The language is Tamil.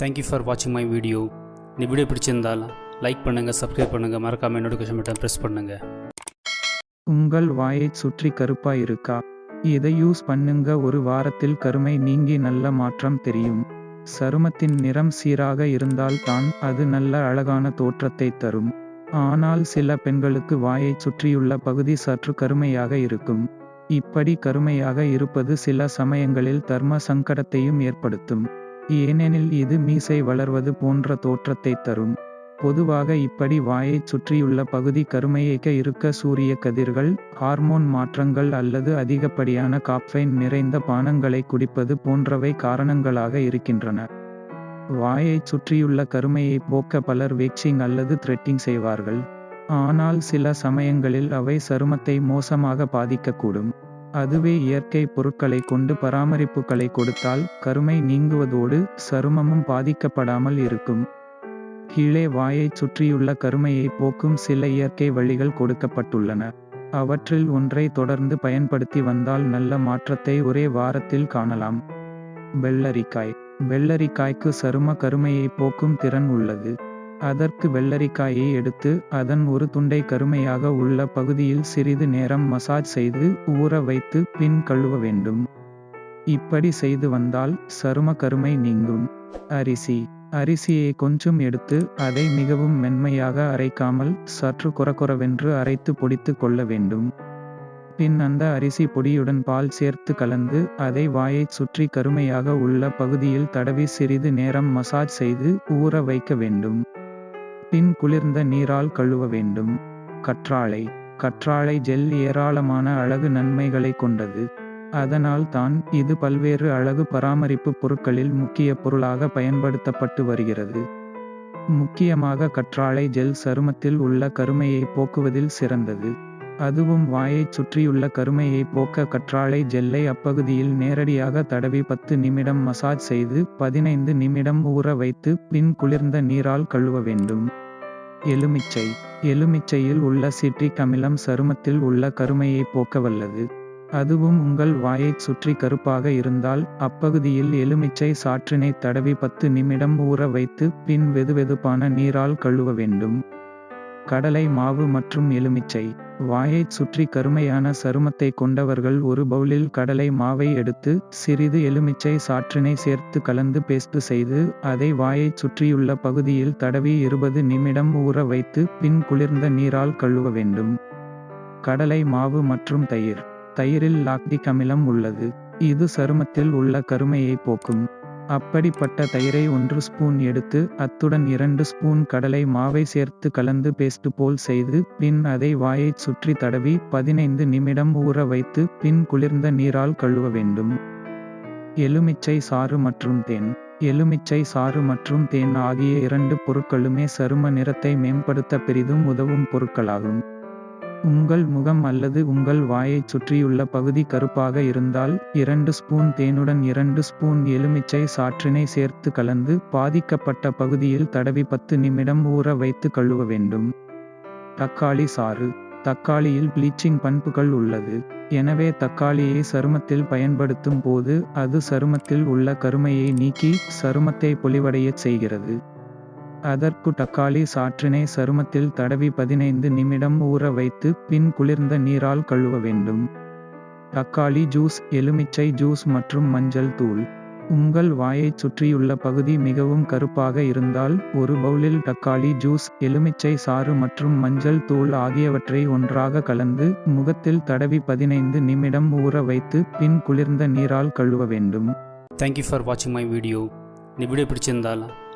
தேங்க்யூ ஃபார் வாட்சிங் மை வீடியோ இந்த வீடியோ பிடிச்சிருந்தால் லைக் பண்ணுங்கள் சப்ஸ்கிரைப் பண்ணுங்கள் மறக்காமல் நோட்டிஃபிகேஷன் பட்டன் ப்ரெஸ் பண்ணுங்கள் உங்கள் வாயைச் சுற்றி கருப்பாக இருக்கா? இதை யூஸ் பண்ணுங்க? ஒரு வாரத்தில் கருமை நீங்கி நல்ல மாற்றம் தெரியும். சருமத்தின் நிறம் சீராக இருந்தால் தான் அது நல்ல அழகான தோற்றத்தை தரும். ஆனால் சில பெண்களுக்கு வாயைச் சுற்றியுள்ள பகுதி சற்று கருமையாக இருக்கும். இப்படி கருமையாக இருப்பது சில சமயங்களில் தர்ம சங்கடத்தையும் ஏற்படுத்தும். ஏனெனில் இது மீசை வளர்வது போன்ற தோற்றத்தை தரும். பொதுவாக இப்படி வாயைச் சுற்றியுள்ள பகுதி கருமையேக்க இருக்க சூரிய கதிர்கள் ஹார்மோன் மாற்றங்கள் அல்லது அதிகப்படியான காப்ஃபைன் நிறைந்த பானங்களை குடிப்பது போன்றவை காரணங்களாக இருக்கின்றன. வாயைச் சுற்றியுள்ள கருமையை போக்க பலர் வேக்சிங் அல்லது த்ரெட்டிங் செய்வார்கள். ஆனால் சில சமயங்களில் அவை சருமத்தை மோசமாக பாதிக்கக்கூடும். அதுவே இயற்கை பொருட்களை கொண்டு பராமரிப்புகளை கொடுத்தால் கருமை நீங்குவதோடு சருமமும் பாதிக்கப்படாமல் இருக்கும். கீழே வாயைச் சுற்றியுள்ள கருமையை போக்கும் சில இயற்கை வழிகள் கொடுக்கப்பட்டுள்ளன. அவற்றில் ஒன்றை தொடர்ந்து பயன்படுத்தி வந்தால் நல்ல மாற்றத்தை ஒரே வாரத்தில் காணலாம். வெள்ளரிக்காய். வெள்ளரிக்காய்க்கு சரும கருமையை போக்கும் திறன் உள்ளது. அதற்கு வெள்ளரிக்காயை எடுத்து அதன் ஒரு துண்டை கருமையாக உள்ள பகுதியில் சிறிது நேரம் மசாஜ் செய்து ஊற வைத்து பின் கழுவ வேண்டும். இப்படி செய்து வந்தால் சரும கருமை நீங்கும். அரிசி. அரிசியை கொஞ்சம் எடுத்து அதை மிகவும் மென்மையாக அரைக்காமல் சற்று குறக்குறவென்று அரைத்து பொடித்து கொள்ள வேண்டும். பின் அந்த அரிசி பொடியுடன் பால் சேர்த்து கலந்து அதை வாயைச் சுற்றி கருமையாக உள்ள பகுதியில் தடவி சிறிது நேரம் மசாஜ் செய்து ஊற வைக்க வேண்டும். பின் குளிர்ந்த நீரால் கழுவ வேண்டும். கற்றாழை. கற்றாழை ஜெல் ஏராளமான அழகு நன்மைகளை கொண்டது. அதனால் தான் இது பல்வேறு அழகு பராமரிப்பு பொருட்களில் முக்கிய பொருளாக பயன்படுத்தப்பட்டு வருகிறது. முக்கியமாக கற்றாழை ஜெல் சருமத்தில் உள்ள கருமையை போக்குவதில் சிறந்தது. அதுவும் வாயைச் சுற்றியுள்ள கருமையை போக்க கற்றாழை ஜெல்லை அப்பகுதியில் நேரடியாக தடவி பத்து நிமிடம் மசாஜ் செய்து பதினைந்து நிமிடம் ஊற வைத்து பின் குளிர்ந்த நீரால் கழுவ வேண்டும். எலுமிச்சை. எலுமிச்சையில் உள்ள சிட்ரிக் அமிலம் சருமத்தில் உள்ள கருமையை போக்க வல்லது. அதுவும் உங்கள் வாயைச் சுற்றி கருப்பாக இருந்தால் அப்பகுதியில் எலுமிச்சை சாற்றினை தடவி பத்து நிமிடம் ஊற வைத்து பின் வெதுவெதுப்பான நீரால் கழுவ வேண்டும். கடலை மாவு மற்றும் எலுமிச்சை. வாயைச் சுற்றி கருமையான சருமத்தை கொண்டவர்கள் ஒரு பவுலில் கடலை மாவை எடுத்து சிறிது எலுமிச்சை சாற்றினை சேர்த்து கலந்து பேஸ்ட் செய்து அதை வாயைச் சுற்றியுள்ள பகுதியில் தடவி இருபது நிமிடம் ஊற வைத்து பின் குளிர்ந்த நீரால் கழுவ வேண்டும். கடலை மாவு மற்றும் தயிர். தயிரில் லாக்டிக் அமிலம் உள்ளது. இது சருமத்தில் உள்ள கருமையை போக்கும். அப்படிப்பட்ட தயிரை ஒன்று ஸ்பூன் எடுத்து அத்துடன் இரண்டு ஸ்பூன் கடலை மாவை சேர்த்து கலந்து பேஸ்ட் போல் செய்து பின் அதை வாயைச் சுற்றி தடவி பதினைந்து நிமிடம் ஊற வைத்து பின் குளிர்ந்த நீரால் கழுவ வேண்டும். எலுமிச்சை சாறு மற்றும் தேன். எலுமிச்சை சாறு மற்றும் தேன் ஆகிய இரண்டு பொருட்களுமே சரும நிறத்தை மேம்படுத்த பெரிதும் உதவும் பொருட்களாகும். உங்கள் முகம் அல்லது உங்கள் வாயைச் சுற்றியுள்ள பகுதி கருப்பாக இருந்தால் இரண்டு ஸ்பூன் தேனுடன் இரண்டு ஸ்பூன் எலுமிச்சை சாற்றினை சேர்த்து கலந்து பாதிக்கப்பட்ட பகுதியில் தடவி பத்து நிமிடம் ஊற வைத்து கழுவ வேண்டும். தக்காளி சாறு. தக்காளியில் ப்ளீச்சிங் பண்புகள் உள்ளது. எனவே தக்காளியை சருமத்தில் பயன்படுத்தும் போது அது சருமத்தில் உள்ள கருமையை நீக்கி சருமத்தை பொலிவடையச் செய்கிறது. அதற்கு தக்காளி சாற்றினை சருமத்தில் தடவி பதினைந்து நிமிடம் ஊற வைத்து பின் குளிர்ந்த நீரால் கழுவ வேண்டும். தக்காளி ஜூஸ் எலுமிச்சை ஜூஸ் மற்றும் மஞ்சள் தூள். உங்கள் வாயைச் சுற்றியுள்ள பகுதி மிகவும் கருப்பாக இருந்தால் ஒரு பவுலில் தக்காளி ஜூஸ் எலுமிச்சை சாறு மற்றும் மஞ்சள் தூள் ஆகியவற்றை ஒன்றாக கலந்து முகத்தில் தடவி பதினைந்து நிமிடம் ஊற வைத்து பின் குளிர்ந்த நீரால் கழுவ வேண்டும். தேங்க்யூ ஃபார் வாட்சிங் மை வீடியோ இந்த வீடியோ பிடிச்சிருந்தால்